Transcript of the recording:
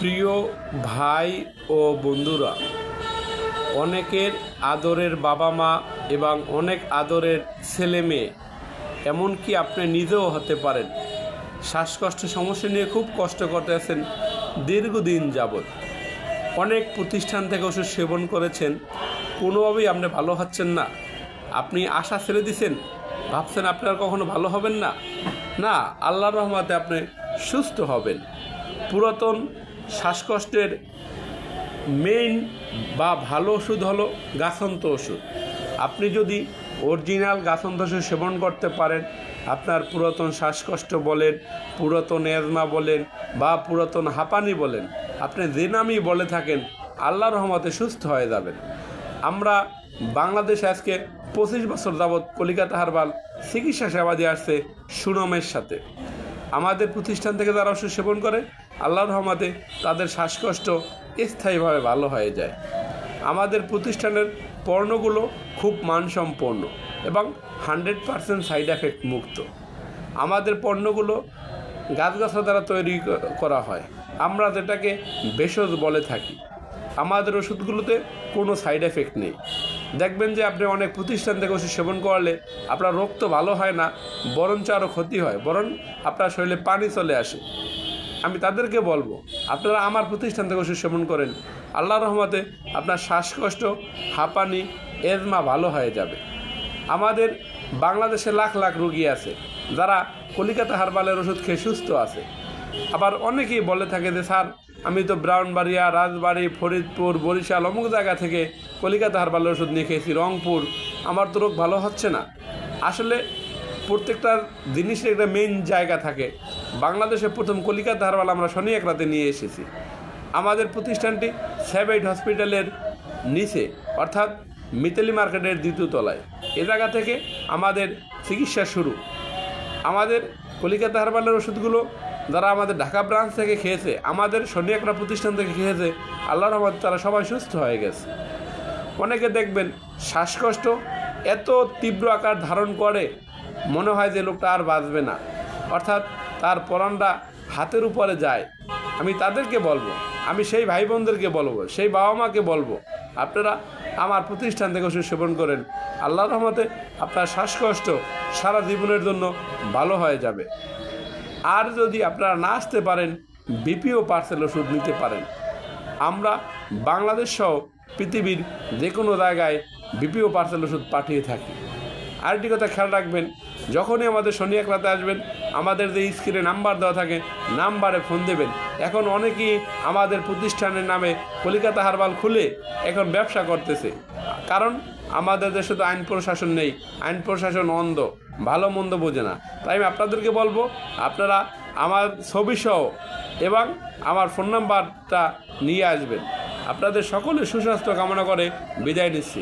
প্রিয় ভাই ও বন্ধুরা, অনেকের আদরের বাবা মা এবং অনেক আদরের ছেলে মেয়ে, এমনকি আপনি নিজেও হতে পারেন। শ্বাসকষ্ট সমস্যা নিয়ে খুব কষ্ট করতে আছেন দীর্ঘদিন যাবৎ। অনেক প্রতিষ্ঠান থেকে ওষুধ সেবন করেছেন, কোনোভাবেই আপনি ভালো হচ্ছেন না। আপনি আশা ছেড়ে দিছেন, ভাবছেন আপনার কখনো ভালো হবেন না। না, আল্লাহর রহমাতে আপনি সুস্থ হবেন। পুরাতন শ্বাসকষ্টের মেইন বা ভালো ওষুধ হলো গাছন্ত ওষুধ। আপনি যদি অরিজিনাল গাছন্ত ওষুধ সেবন করতে পারেন, আপনার পুরাতন শ্বাসকষ্ট বলেন, পুরাতন এজমা বলেন বা পুরাতন হাঁপানি বলেন, আপনি যে নামই বলে থাকেন আল্লাহ রহমতে সুস্থ হয়ে যাবেন। আমরা বাংলাদেশ আজকে পঁচিশ বছর যাবৎ কলিকাতা হারবাল চিকিৎসা সেবা দিয়ে আসছে সুনামের সাথে। আমাদের প্রতিষ্ঠান থেকে যারা ওষুধ সেবন করে আল্লাহর রহমতে তাদের শ্বাসকষ্ট স্থায়ীভাবে ভালো হয়ে যায়। আমাদের প্রতিষ্ঠানের পণ্যগুলো খুব মানসম্পন্ন এবং হান্ড্রেড পারসেন্ট সাইড এফেক্ট মুক্ত। আমাদের পণ্যগুলো গাছগাছরা দ্বারা তৈরি করা হয়। আমরা যেটাকে ভেষজ বলে থাকি। আমাদের ওষুধগুলোতে কোনো সাইড এফেক্ট নেই। দেখবেন যে আপনি অনেক প্রতিষ্ঠান থেকে ওষুধ সেবন করলে আপনার রোগ তো ভালো হয় না, বরঞ্চ আরও ক্ষতি হয়, বরং আপনার শরীরে পানি চলে আসে। আমি তাদেরকে বলব, আপনারা আমার প্রতিষ্ঠান থেকে ওষুধ সেবন করেন। আল্লাহ রহমতে আপনার শ্বাসকষ্ট, হাঁপানি, এজমা ভালো হয়ে যাবে। আমাদের বাংলাদেশে লাখ লাখ রুগী আছে, যারা কলিকাতা হারবালের ওষুধ খেয়ে সুস্থ আছে। আবার অনেকেই বলে থাকে যে, স্যার, আমি তো ব্রাউনবাড়িয়া, রাজবাড়ি, ফরিদপুর, বরিশাল অমুক জায়গা থেকে কলিকাতা হারবালের ওষুধ নিয়ে খেয়েছি, রংপুর। আমার তো রোগ ভালো হচ্ছে না। আসলে প্রত্যেকটা জিনিসের একটা মেইন জায়গা থাকে। বাংলাদেশে প্রথম কলিকাতা হারবাল আমরা শনি এক রাতে নিয়ে এসেছি। আমাদের প্রতিষ্ঠানটি সেভেইট হসপিটালের নিচে, অর্থাৎ মিতালি মার্কেটের দ্বিতীয় তলায়। এ জায়গা থেকে আমাদের চিকিৎসা শুরু। আমাদের কলিকাতা হারবালের ওষুধগুলো যারা আমাদের ঢাকা ব্রাঞ্চ থেকে খেয়েছে, আমাদের শনি একটা প্রতিষ্ঠান থেকে খেয়েছে, আল্লাহর রহমত তারা সবাই সুস্থ হয়ে গেছে। অনেকে দেখবেন শ্বাসকষ্ট এত তীব্র আকার ধারণ করে, মনে হয় যে লোকটা আর বাঁচবে না। অর্থাৎ তার পরানটা হাতের উপরে যায়। আমি তাদেরকে বলব, আমি সেই ভাই বোনদেরকে বলব, সেই বাবা মাকে বলব, আপনারা আমার প্রতিষ্ঠান থেকে ওষুধ সেবন করেন। আল্লাহ রহমতে আপনার শ্বাসকষ্ট সারা জীবনের জন্য ভালো হয়ে যাবে। আর যদি আপনারা না আসতে পারেন, বিপিও পার্সেল ওষুধ নিতে পারেন। আমরা বাংলাদেশ সহ পৃথিবীর যে কোনো জায়গায় বিপিও পার্সেল ওষুধ পাঠিয়ে থাকি। আরেকটি কথা খেয়াল রাখবেন যখনই আমাদের শনি এক রাতে আসবেন, আমাদের যে স্ক্রিনে নাম্বার দেওয়া থাকে নাম্বারে ফোন দেবেন। এখন অনেকেই আমাদের প্রতিষ্ঠানের নামে কলিকাতা হারবাল খুলে এখন ব্যবসা করতেছে। কারণ আমাদের দেশে তো আইন প্রশাসন নেই, আইন প্রশাসন অন্ধ, ভালো মন্দ বোঝে না। তাই আমি আপনাদেরকে বলব, আপনারা আমার ছবি সহ এবং আমার ফোন নাম্বারটা নিয়ে আসবেন। আপনাদের সকলে সুস্বাস্থ্য কামনা করে বিদায় নিচ্ছি।